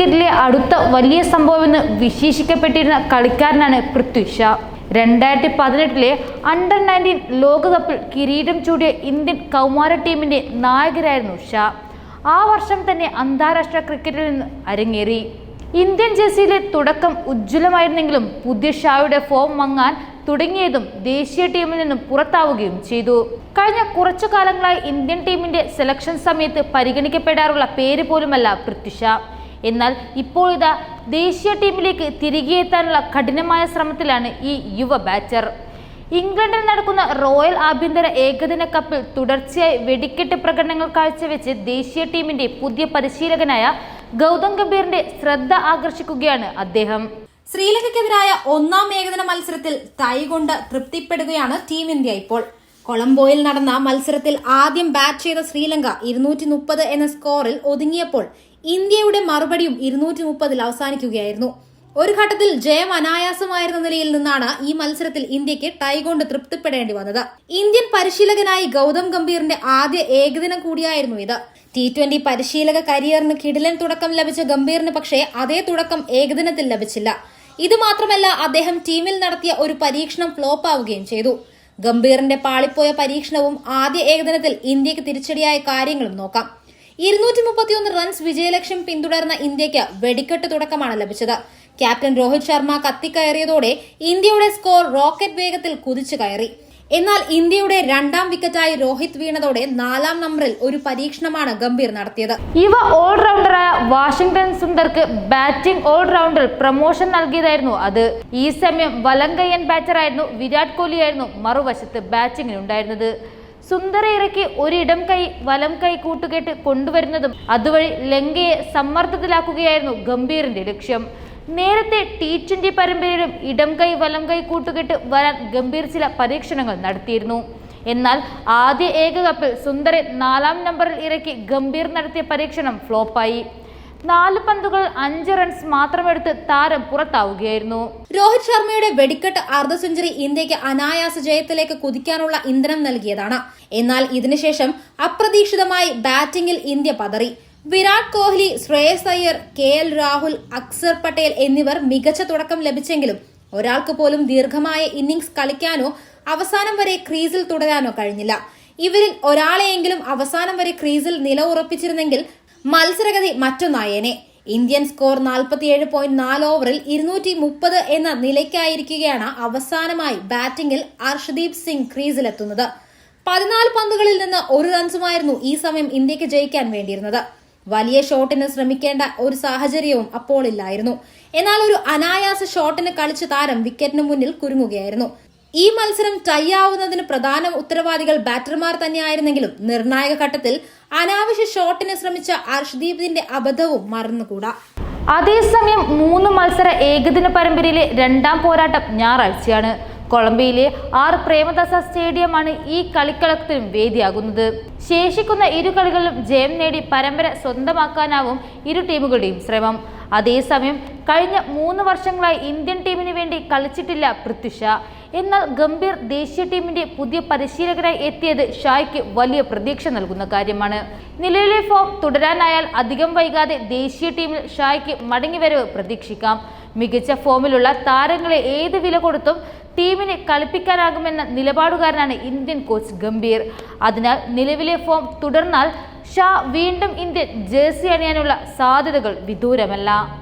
ക്രിക്കറ്റിലെ അടുത്ത വലിയ സംഭവമെന്ന് വിശേഷിക്കപ്പെട്ടിരുന്ന കളിക്കാരനാണ് പൃഥ്വി ഷാ രണ്ടായിരത്തി പതിനെട്ടിലെ അണ്ടർ നയന്റീൻ ലോകകപ്പിൽ കിരീടം ചൂടിയ ഇന്ത്യൻ കൗമാര ടീമിന്റെ നായകരായിരുന്നു ഷാ. ആ വർഷം തന്നെ അന്താരാഷ്ട്ര ക്രിക്കറ്റിൽ നിന്ന് അരങ്ങേറി. ഇന്ത്യൻ ജേഴ്സിയിലെ തുടക്കം ഉജ്ജ്വലമായിരുന്നെങ്കിലും പുതിയ ഷായുടെ ഫോം മങ്ങാൻ തുടങ്ങിയതും ദേശീയ ടീമിൽ നിന്നും പുറത്താവുകയും ചെയ്തു. കഴിഞ്ഞ കുറച്ചു കാലങ്ങളായി ഇന്ത്യൻ ടീമിന്റെ സെലക്ഷൻ സമയത്ത് പരിഗണിക്കപ്പെടാറുള്ള പേര് പോലുമല്ല പൃഥ്വി ഷാ എന്നാൽ ഇപ്പോൾ ഇതാ ദേശീയ ടീമിലേക്ക് തിരികെ എത്താനുള്ള കഠിനമായ ശ്രമത്തിലാണ് ഈ യുവ ബാറ്റർ ഇംഗ്ലണ്ടിൽ നടക്കുന്ന റോയൽ ആഭ്യന്തര ഏകദിന കപ്പിൽ തുടർച്ചയായി വെടിക്കെട്ട് പ്രകടനങ്ങൾ കാഴ്ചവെച്ച് ദേശീയ ടീമിന്റെ പുതിയ പരിശീലകനായ ഗൗതം ഗംഭീറിന്റെ ശ്രദ്ധ ആകർഷിക്കുകയാണ് അദ്ദേഹം. ശ്രീലങ്കയ്ക്കെതിരായ ഒന്നാം ഏകദിന മത്സരത്തിൽ തൈകൊണ്ട് തൃപ്തിപ്പെടുകയാണ് ടീം ഇന്ത്യ ഇപ്പോൾ. കൊളംബോയിൽ നടന്ന മത്സരത്തിൽ ആദ്യം ബാറ്റ് ചെയ്ത ശ്രീലങ്ക ഇരുന്നൂറ്റി മുപ്പത് എന്ന സ്കോറിൽ ഒതുങ്ങിയപ്പോൾ ഇന്ത്യയുടെ മറുപടിയും ഇരുന്നൂറ്റി മുപ്പതിൽ അവസാനിക്കുകയായിരുന്നു. ഒരു ഘട്ടത്തിൽ ജയം അനായാസമായിരുന്ന നിലയിൽ നിന്നാണ് ഈ മത്സരത്തിൽ ഇന്ത്യയ്ക്ക് ടൈ കൊണ്ട് തൃപ്തിപ്പെടേണ്ടി വന്നത്. ഇന്ത്യൻ പരിശീലകനായി ഗൗതം ഗംഭീറിന്റെ ആദ്യ ഏകദിനം കൂടിയായിരുന്നു ഇത്. ടി ട്വന്റി പരിശീലക കരിയറിന് കിടിലൻ തുടക്കം ലഭിച്ച ഗംഭീറിന് പക്ഷേ അതേ തുടക്കം ഏകദിനത്തിൽ ലഭിച്ചില്ല. ഇത് മാത്രമല്ല അദ്ദേഹം ടീമിൽ നടത്തിയ ഒരു പരീക്ഷണം ഫ്ലോപ്പ് ആവുകയും ചെയ്തു. ഗംഭീറിന്റെ പാളിപ്പോയ പരീക്ഷണവും ആദ്യ ഏകദിനത്തിൽ ഇന്ത്യയ്ക്ക് തിരിച്ചടിയായ കാര്യങ്ങളും നോക്കാം. ഇരുന്നൂറ്റി മുപ്പത്തിയൊന്ന് റൺസ് വിജയലക്ഷ്യം പിന്തുടർന്ന ഇന്ത്യയ്ക്ക് വെടിക്കെട്ട് തുടക്കമാണ് ലഭിച്ചത്. ക്യാപ്റ്റൻ രോഹിത് ശർമ്മ കത്തിക്കയറിയതോടെ ഇന്ത്യയുടെ സ്കോർ റോക്കറ്റ് വേഗത്തിൽ കുതിച്ചു കയറി. എന്നാൽ ഇന്ത്യയുടെ രണ്ടാം വിക്കറ്റായി രോഹിത് വീണതോടെ നാലാം നമ്പറിൽ ഒരു പരീക്ഷണമാണ് ഗംഭീർ നടത്തിയത്. യുവ ഓൾറൗണ്ടറായ വാഷിംഗ്ടൺ സുന്ദർക്ക് ബാറ്റിംഗ് ഓൾറൗണ്ടിൽ പ്രമോഷൻ നൽകിയതായിരുന്നു അത്. ഈ സമയം വലങ്കയ്യൻ ബാറ്ററായിരുന്നു വിരാട് കോഹ്ലിയായിരുന്നു മറുവശത്ത് ബാറ്റിംഗിനുണ്ടായിരുന്നത്. സുന്ദരെ ഇറക്കി ഒരിടം കൈ വലം കൈ കൂട്ടുകെട്ട് കൊണ്ടുവരുന്നതും അതുവഴി ലങ്കയെ സമ്മർദ്ദത്തിലാക്കുകയായിരുന്നു ഗംഭീറിന്റെ ലക്ഷ്യം. നേരത്തെ ടി ട്വന്റി പരമ്പരയിലും ഇടം കൈ വലം കൈ കൂട്ടുകെട്ട് വരാൻ ഗംഭീർ ചില പരീക്ഷണങ്ങൾ നടത്തിയിരുന്നു. എന്നാൽ ആദ്യ ഏകകപ്പിൽ സുന്ദരൻ നാലാം നമ്പറിൽ ഇറക്കി ഗംഭീർ നടത്തിയ പരീക്ഷണം ഫ്ലോപ്പായി. നാല് പന്തുകൾ അഞ്ച് റൺസ് മാത്രമെടുത്ത് താരം പുറത്താവുകയായിരുന്നു. രോഹിത് ശർമ്മയുടെ വെടിക്കെട്ട് അർദ്ധ സെഞ്ചുറി ഇന്ത്യയ്ക്ക് അനായാസ ജയത്തിലേക്ക് കുതിക്കാനുള്ള ഇന്ധനം നൽകിയതാണ്. എന്നാൽ ഇതിനുശേഷം അപ്രതീക്ഷിതമായി ബാറ്റിംഗിൽ ഇന്ത്യ പതറി. വിരാട് കോഹ്ലി ശ്രേയസ് അയ്യർ കെ എൽ രാഹുൽ അക്സർ പട്ടേൽ എന്നിവർ മികച്ച തുടക്കം ലഭിച്ചെങ്കിലും ഒരാൾക്ക് പോലും ദീർഘമായ ഇന്നിംഗ്സ് കളിക്കാനോ അവസാനം വരെ ക്രീസിൽ തുടരാനോ കഴിഞ്ഞില്ല. ഇവരിൽ ഒരാളെയെങ്കിലും അവസാനം വരെ ക്രീസിൽ നില ഉറപ്പിച്ചിരുന്നെങ്കിൽ മത്സരഗതി മറ്റൊന്നായേനെ ഇന്ത്യൻ സ്കോർ നാൽപ്പത്തിയേഴ് പോയിന്റ് നാല് ഓവറിൽ ഇരുന്നൂറ്റി മുപ്പത് എന്ന നിലയ്ക്കായിരിക്കുകയാണ് അവസാനമായി ബാറ്റിംഗിൽ അർഷദീപ് സിംഗ് ക്രീസിലെത്തുന്നത്. പതിനാല് പന്തുകളിൽ നിന്ന് ഒരു റൺസുമായിരുന്നു ഈ സമയം ഇന്ത്യയ്ക്ക് ജയിക്കാൻ വേണ്ടിയിരുന്നത്. വലിയ ഷോട്ടിന് ശ്രമിക്കേണ്ട ഒരു സാഹചര്യവും അപ്പോൾ ഇല്ലായിരുന്നു. എന്നാൽ ഒരു അനായാസ ഷോട്ടിന് കളിച്ച താരം വിക്കറ്റിന് മുന്നിൽ കുരുങ്ങുകയായിരുന്നു. ഈ മത്സരം ടൈ ആവുന്നതിന് പ്രധാന ഉത്തരവാദികൾ ബാറ്റർമാർ തന്നെയായിരുന്നെങ്കിലും നിർണായക ഘട്ടത്തിൽ അനാവശ്യ ഷോട്ടിന് ശ്രമിച്ച അർഷ്ദീപിന്റെ അബദ്ധവും മറന്നുകൂടാ. അതേസമയം മൂന്ന് മത്സര ഏകദിന പരമ്പരയിലെ രണ്ടാം പോരാട്ടം ഞായറാഴ്ചയാണ്. കൊളംബിയയിലെ ആർ പ്രേമദാസ സ്റ്റേഡിയമാണ് ഈ കളിക്കളത്തിനും വേദിയാകുന്നത്. ശേഷിക്കുന്ന ഇരു കളികളിലും ജയം നേടി പരമ്പര സ്വന്തമാക്കാനാവും ഇരു ടീമുകളുടെയും ശ്രമം. അതേസമയം കഴിഞ്ഞ മൂന്ന് വർഷങ്ങളായി ഇന്ത്യൻ ടീമിന് വേണ്ടി കളിച്ചിട്ടില്ല പൃഥ്വി ഷാ എന്നാൽ ഗംഭീർ ദേശീയ ടീമിന്റെ പുതിയ പരിശീലകനായി എത്തിയത് ഷായ്ക്ക് വലിയ പ്രതീക്ഷ നൽകുന്ന കാര്യമാണ്. നിലവിലെ ഫോം തുടരാനായാൽ അധികം വൈകാതെ ദേശീയ ടീമിൽ ഷായ്ക്ക് മടങ്ങിവരവ് പ്രതീക്ഷിക്കാം. മികച്ച ഫോമിലുള്ള താരങ്ങളെ ഏത് വില കൊടുത്തും ടീമിനെ കളിപ്പിക്കാനാകുമെന്ന നിലപാടുകാരനാണ് ഇന്ത്യൻ കോച്ച് ഗംഭീർ. അതിനാൽ നിലവിലെ ഫോം തുടർന്നാൽ ഷാ വീണ്ടും ഇന്ത്യൻ ജേഴ്സി അണിയാനുള്ള സാധ്യതകൾ വിദൂരമല്ല.